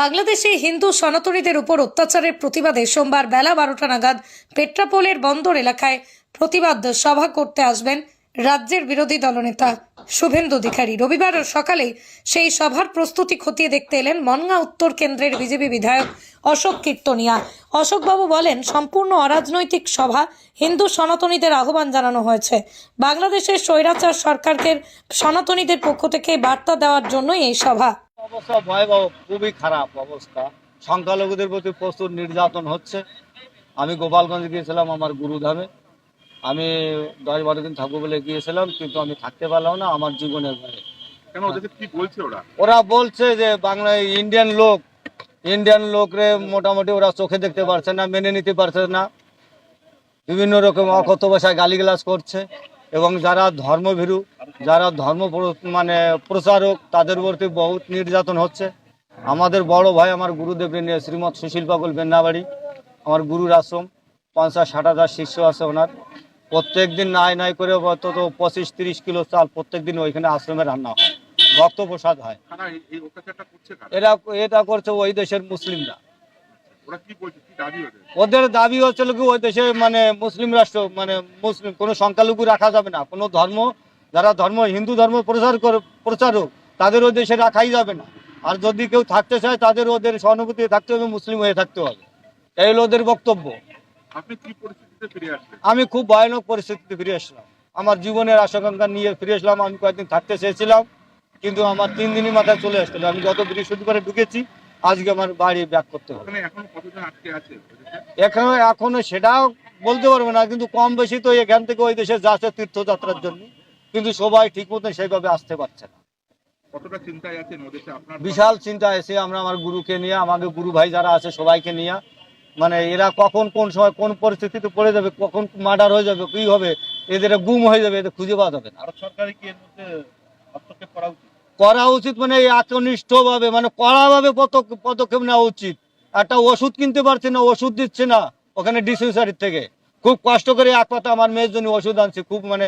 বাংলাদেশে হিন্দু সনাতনীদের উপর অত্যাচারের প্রতিবাদে সোমবার বেলা বারোটা নাগাদ পেট্রাপোলের বন্দর এলাকায় প্রতিবাদ সভা করতে আসবেন রাজ্যের বিরোধী দলনেতা শুভেন্দু অধিকারী। রবিবার সকালে সেই সভার প্রস্তুতি খতিয়ে দেখতে এলেন মনগা উত্তর কেন্দ্রের বিজেপি বিধায়ক অশোক কীর্তনিয়া। অশোকবাবু বলেন, সম্পূর্ণ অরাজনৈতিক সভা হিন্দু সনাতনীদের আহ্বান জানানো হয়েছে। বাংলাদেশের স্বৈরাচার সরকারকে সনাতনীদের পক্ষ থেকে বার্তা দেওয়ার জন্যই এই সভা। অবস্থা ভয়াবহ খুবই খারাপ অবস্থা। সংখ্যালঘুদের প্রতি প্রচুর নির্যাতন হচ্ছে। আমি গোপালগঞ্জ গিয়েছিলাম আমার গুরুধামে। আমি দশ বারো দিন থাকব বলে গিয়েছিলাম কিন্তু আমি থাকতে পারলাম না আমার জীবনের ভয়ে। ওরা? ওরা বলছে যে বাংলায় ইন্ডিয়ান লোক ইন্ডিয়ান লোকরে মোটামুটি ওরা চোখে দেখতে পারছে না মেনে নিতে পারছে না। বিভিন্ন রকম অকথ্য ভাষায় গালিগালাজ করছে। এবং যারা ধর্মভীরু যারা ধর্ম মানে প্রচারক তাদের প্রতি বহুত নির্যাতন হচ্ছে। আমাদের বড় ভাই আমার গুরুদেব শ্রীমৎ সুশীল পাগল বেন্নাবাড়ি আমার গুরুর আশ্রম পঞ্চাশ ষাট হাজার শিষ্য আছে ওনার। প্রত্যেক দিন নাই নাই করে অন্তত পঁচিশ তিরিশ কিলো চাল প্রত্যেক দিন ওইখানে আশ্রমে রান্না হয়। ভক্ত প্রসাদ হয় এরা এটা করছে ওই দেশের মুসলিমরা ওরা কি বলছে কি দাবি ওদের? দাবি হচ্ছিল কি ওই দেশে মানে মুসলিম রাষ্ট্র মানে মুসলিম কোনো সংখ্যালঘু রাখা যাবে না। কোনো ধর্ম যারা ধর্ম হিন্দু ধর্ম প্রচার করে প্রচারক তাদের ওই দেশে রাখাই যাবে না। আর যদি কেউ থাকতে চায় তাদের ওদের সহানুভূতি থাকতে হবে মুসলিম হয়ে থাকতে হবে। এই হলো ওদের বক্তব্য। আমি খুব ভয়ানক পরিস্থিতিতে ফিরে আসলাম। আমার জীবনের আশাকাঙ্ক্ষা নিয়ে ফিরে আসলাম। আমি কয়েকদিন থাকতে চেয়েছিলাম কিন্তু আমার তিন দিনই মাথায় চলে আসছিল আমি গত বৃহস্পতিবারে ঢুকেছি। আজকে আমার বাড়ি ব্যাক করতে হবে। এখন? এখনও সেটাও বলতে পারব না কিন্তু কম বেশি তো এখান থেকে ওই দেশে যাচ্ছে তীর্থযাত্রার জন্য। কিন্তু সবাই ঠিক মতন সেইভাবে আসতে পারছে না। বিশাল চিন্তা এসে আমরা আমার গুরুকে নিয়ে আমাদের গুরু ভাই যারা আছে সবাইকে নিয়ে মানে এরা কখন কোন সময় কোন পরিস্থিতিতে পড়ে যাবে কখন মার্ডার হয়ে যাবে কি হবে এদের গুম হয়ে যাবে এদের খুঁজে পাওয়া যাবে না। সরকারের কি এর মধ্যে হস্তক্ষেপ করা উচিত? করা উচিত মানে একনিষ্ঠ ভাবে মানে কড়াভাবে পদক্ষেপ পদক্ষেপ নেওয়া উচিত। একটা ওষুধ কিনতে পারছে না ওষুধ দিচ্ছে না ওখানে ডিসপেন্সারির থেকে। খুব কষ্ট করে এক পাতা আমার মেয়ের জন্য ওষুধ আনছে খুব মানে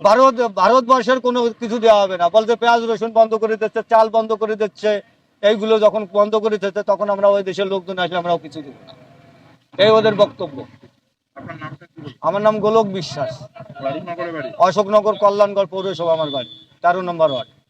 ভারত ভারতবর্ষের কোনো কিছু দেওয়া হবে না। বলতে পেঁয়াজ রসুন বন্ধ করে দিচ্ছে চাল বন্ধ করে দিচ্ছে। এইগুলো যখন বন্ধ করে দিচ্ছে তখন আমরা ওই দেশের লোকজন আসলে আমরাও কিছু দেবো না। এই ওদের বক্তব্য। আমার নাম গোলক বিশ্বাস। অশোকনগর কল্যাণগড় পৌরসভা আমার বাড়ি। তেরো নম্বর ওয়ার্ড